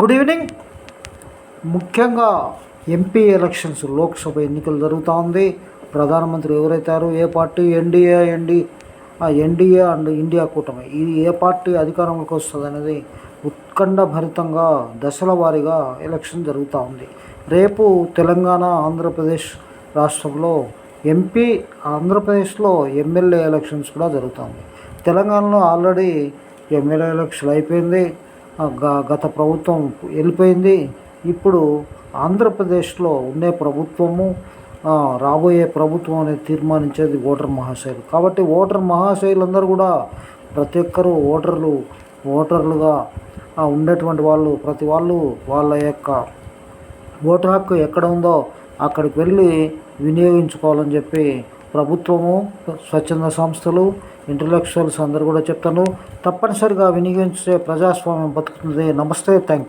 Good evening ముఖ్యంగా MP elections Lok Sabha ఎన్నికలు జరుగుతూ ఉంది ప్రధానమంత్రి ఎవరైతారు? ఏ party? NDA ND NDA and India కూటమి. ఇది ఏ పార్టీ అధికారంలోకి వస్తుంది అనేది ఉత్కంఠ భరితంగా దశల వారీగా ఎలక్షన్ జరుగుతూ ఉంది రేపు తెలంగాణ ఆంధ్రప్రదేశ్ రాష్ట్రంలో ఎంపీ ఆంధ్రప్రదేశ్లో ఎమ్మెల్యే ఎలక్షన్స్ కూడా జరుగుతుంది. తెలంగాణలో ఆల్రెడీ ఎమ్మెల్యే ఎలక్షన్ అయిపోయింది. గత ప్రభుత్వం వెళ్ళిపోయింది. ఇప్పుడు ఆంధ్రప్రదేశ్లో ఉండే ప్రభుత్వము రాబోయే ప్రభుత్వం అనేది తీర్మానించేది ఓటర్ మహాశైలు. కాబట్టి ఓటర్ మహాశయులందరూ కూడా ప్రతి ఒక్కరూ ఓటర్లు ఓటర్లుగా ఉండేటువంటి వాళ్ళు ప్రతి వాళ్ళు వాళ్ళ యొక్క ఓటు హక్కు ఎక్కడ ఉందో అక్కడికి వెళ్ళి వినియోగించుకోవాలని చెప్పి ప్రభుత్వము స్వచ్ఛంద సంస్థలు ఇంటలెక్చువల్స్ అందరూ కూడా చెప్తాను. తప్పనిసరిగా వినియోగించే ప్రజాస్వామ్యం బతుకుతుంది. నమస్తే థ్యాంక్